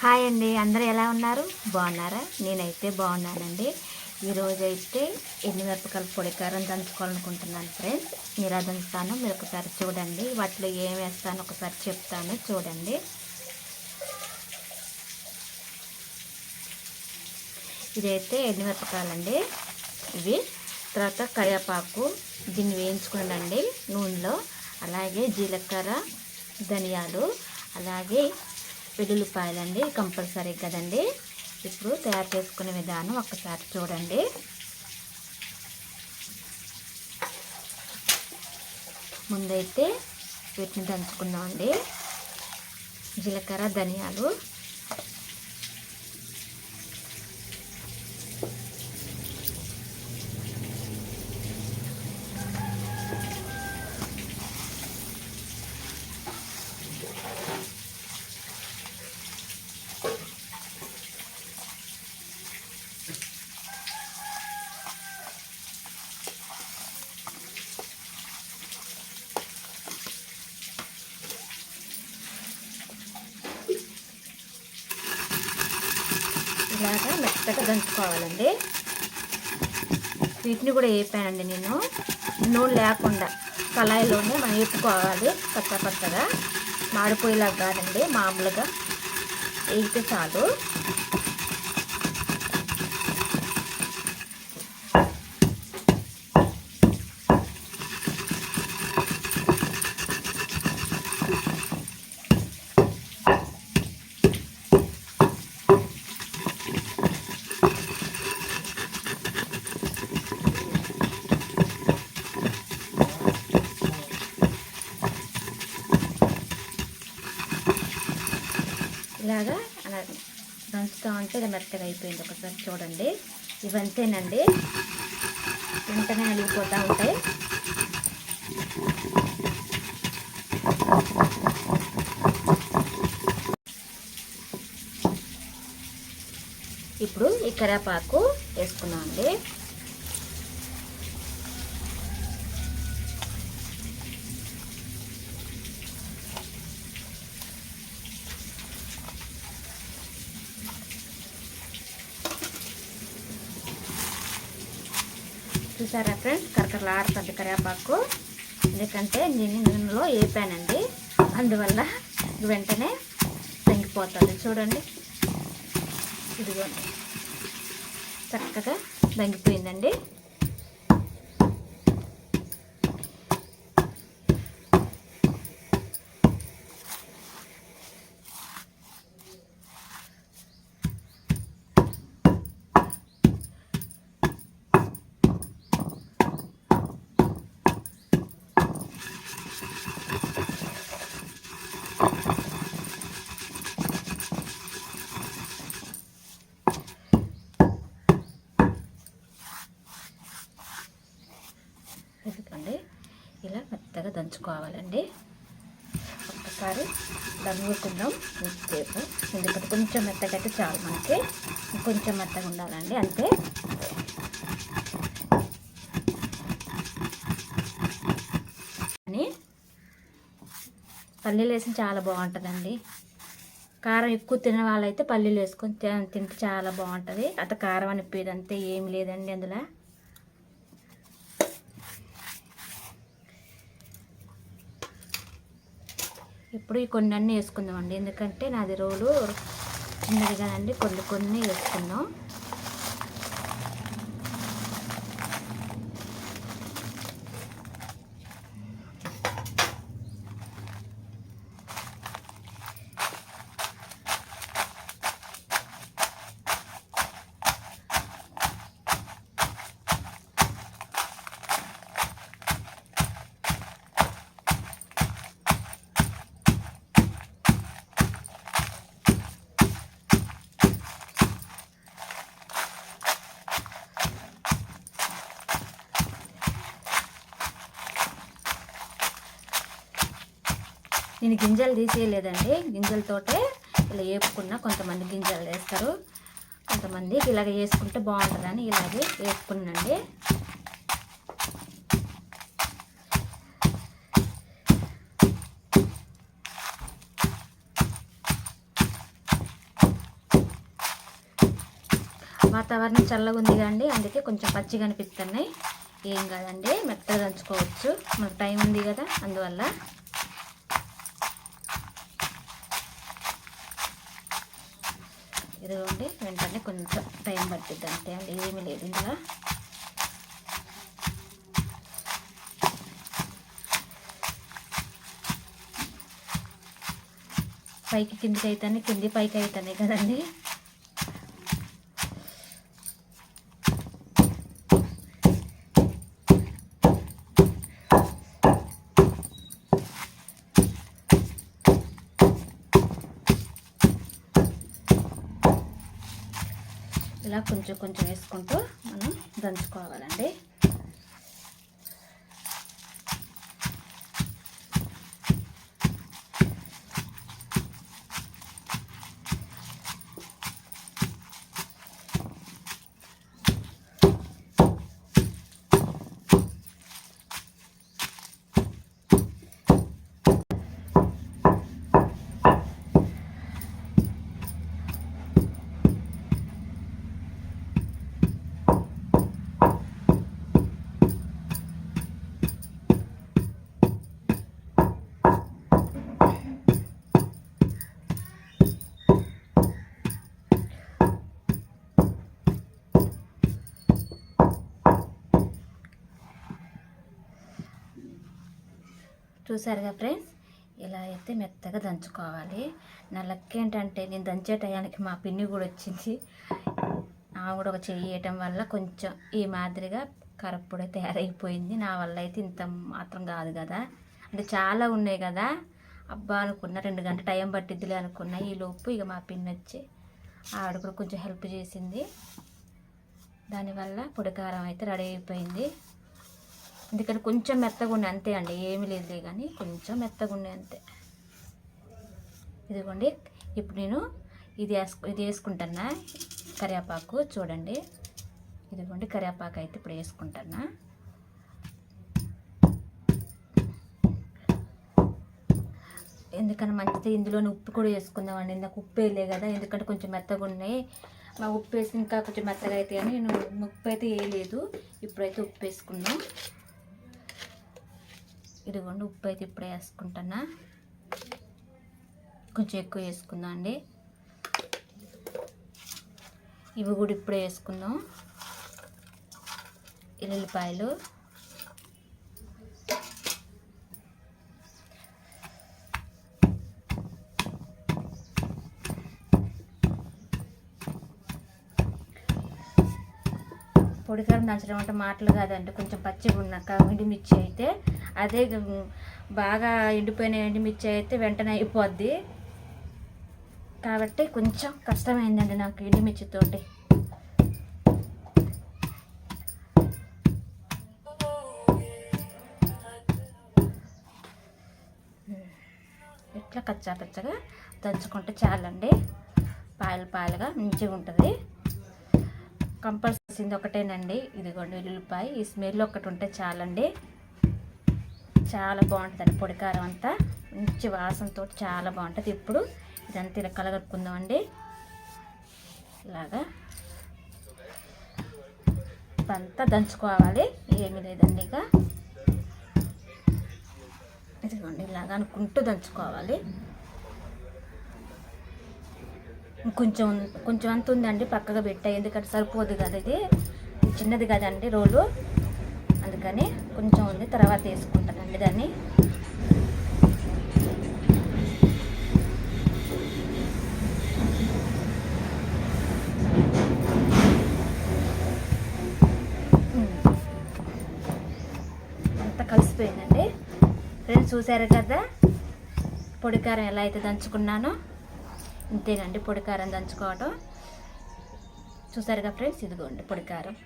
Hi అండి అందరూ ఎలా ఉన్నారు? బాగున్నారా? నేనైతే బాగున్నానండి. ఈరోజైతే ఎండుమిరపకాయలు పొడి కారం దంచుకోవాలనుకుంటున్నాను ఫ్రెండ్స్. మీరు అది దంచుతాను మీరు ఒకసారి చూడండి. వాటిలో ఏం వేస్తాను ఒకసారి చెప్తాను. చూడండి. ఇదైతే ఎండుమిరపకాయలండి. ఇవి తర్వాత కరివేపాకు దీన్ని వేయించుకున్నానండి నూనెలో. అలాగే జీలకర్ర ధనియాలు అలాగే వెల్లుల్లిపాయలండి కంపల్సరీ కదండి. ఇప్పుడు తయారు చేసుకునే విధానం ఒక్కసారి చూడండి. ముందైతే వీటిని దంచుకుందామండి. జీలకర్ర ధనియాలు ఇలాగా మెత్తగా దంచుకోవాలండి. వీటిని కూడా వేపానండి నేను. నూనె లేకుండా కళాయిలోనే మనం వేపుకోవాలి పచ్చ పచ్చగా. మాడిపోయేలాగా కాదండి మామూలుగా. వేగితే చాలు. ఇలాగా అలా దంచుతూ ఉంటే ఇలా మెత్తగా అయిపోయింది. ఒకసారి చూడండి. ఇవంతేనండి. వెంటనే అలిగిపోతూ ఉంటాయి ఇప్పుడు ఈ కరేపాకు వేసుకున్నాం అండి చూసారా ఫ్రెండ్స్ కరకరలాడుతుంది కరివేపాకు. ఎందుకంటే నేను నూనెలో వేపానండి అందువల్ల వెంటనే దంగిపోతుంది. చూడండి. ఇదిగోండి. చక్కగా దంగిపోయిందండి ఎందుకండి ఇలా మెత్తగా ఒక్కసారి దంగుకుందాం. ఇంతసేపు ఎందుకంటే కొంచెం మెత్తగా అయితే చాలు మనకి. కొంచెం మెత్తగా ఉండాలండి అంతే. అని పల్లీలు వేసి చాలా బాగుంటుందండి. కారం ఎక్కువ తినే వాళ్ళైతే పల్లీలు వేసుకొని తింటే చాలా బాగుంటుంది. అత కారం అనిపించేది అంతే ఏమి లేదండి అందులో. ఇప్పుడు ఈ కొన్ని అన్నీ వేసుకుందామండి. ఎందుకంటే నాది రోలు చిన్నది కదండి. కొన్ని కొన్ని వేసుకుందాం. నేను గింజలు తీసేయలేదండి. గింజలతోటే ఇలా వేపుకున్న కొంతమంది గింజలు వేస్తారు. కొంతమంది ఇలాగ వేసుకుంటే బాగుంటుందని ఇలాగే వేసుకున్నాండి వాతావరణం చల్లగా ఉంది కండి అందుకే కొంచెం పచ్చిగా అనిపిస్తున్నాయి. ఏం కాదండి మెత్తగా దంచుకోవచ్చు. మనకు టైం ఉంది కదా అందువల్ల ఇదిగోండి వెంటనే కొంచెం టైం పట్టిద్ది అంతే అండి ఏమీ లేదు ఇందులో. పైకి కిందికి అవుతానే కింది పైకి అవుతానే కదండి. ఇలా కొంచెం కొంచెం వేసుకుంటూ మనం దంచుకోవాలండి. చూసారుగా ఫ్రెండ్స్? ఇలా అయితే మెత్తగా దంచుకోవాలి. నా లక్ ఏంటంటే నేను దంచే టయానికి మా పిన్ని కూడా వచ్చింది. ఆమె కూడా ఒక చెయ్యటం వల్ల కొంచెం ఈ మాదిరిగా కరప్పుడే తయారైపోయింది. నా వల్ల అయితే ఇంత మాత్రం కాదు కదా. అంటే చాలా ఉన్నాయి కదా. అబ్బా అనుకున్నా రెండు గంటల టైం పట్టిద్దిలే అనుకున్నా. ఈ లోపు ఇక మా పిన్ని వచ్చి ఆవిడ కూడా కొంచెం హెల్ప్ చేసింది. దానివల్ల పొడి కారం అయితే రెడీ అయిపోయింది. ఎందుకంటే కొంచెం మెత్తగా ఉన్నాయి అంతే అండి ఏమీ లేదు కానీ కొంచెం మెత్తగా ఉన్నాయి అంతే. ఇదిగోండి ఇప్పుడు నేను ఇది వేసుకు ఇది వేసుకుంటున్నా కరివేపాకు చూడండి. ఇదిగోండి కరివేపాకు అయితే ఇప్పుడు వేసుకుంటున్నా ఎందుకంటే మంచిది ఇందులోనే ఉప్పు కూడా వేసుకుందామండి. ఇందాక ఉప్పు వేయలే కదా ఎందుకంటే కొంచెం మెత్తగా ఉన్నాయి. మా ఉప్పు వేసి ఇంకా కొంచెం మెత్తగా అయితే అని నేను ఉప్పు అయితే వేయలేదు. ఇప్పుడైతే ఉప్పు వేసుకున్నాను ఇదిగోండి ఉప్పు అయితే ఇప్పుడే వేసుకుంటున్నా కొంచెం ఎక్కువ వేసుకుందాం అండి. ఇవి కూడా ఇప్పుడే వేసుకుందాం. ఎల్లుల్లిపాయలు. పొడికారం దంచడం అంటే మాటలు కాదండి. కొంచెం పచ్చిగా ఉన్నాక ఎండుమిర్చి అయితే అదే బాగా ఎండిపోయిన ఎండుమిర్చి అయితే వెంటనే అయిపోద్ది. కాబట్టి కొంచెం కష్టమైందండి నాకు ఎండుమిర్చితోటి ఇట్లా కచ్చా పచ్చగా దంచుకుంటే చాలండి. పాయలు పాయలుగా మంచిగా ఉంటుంది కంపల్సరీ ఒకటేనండి. ఇదిగోండి ఉల్లిపాయ. ఈ స్మెల్ ఒకటి ఉంటే చాలండి. చాలా బాగుంటుందండి పొడికారం అంతా. మంచి వాసనతో చాలా బాగుంటుంది. ఇప్పుడు ఇదంతా ఇలా కలగట్టుకుందామండి ఇలాగా. అంతా దంచుకోవాలి. ఏమీ లేదండి ఇక. ఇదిగోండి ఇలాగ అనుకుంటూ దంచుకోవాలి. కొంచెం కొంచెం అంత ఉందండి పక్కగా పెట్టా ఎందుకంటే సరిపోదు కదా ఇది. చిన్నది కదండి రోలు. అందుకని కొంచెం ఉంది. తర్వాత వేసుకుంటానండి దాన్ని. కలిసిపోయిందండి. ఫ్రెండ్స్ చూసారు కదా? పొడికారం ఎలా అయితే దంచుకున్నానో. ఇంతేనండి పొడికారం దంచుకోవటం. చూసారుగా ఫ్రెండ్స్? ఇదిగోండి పొడికారం.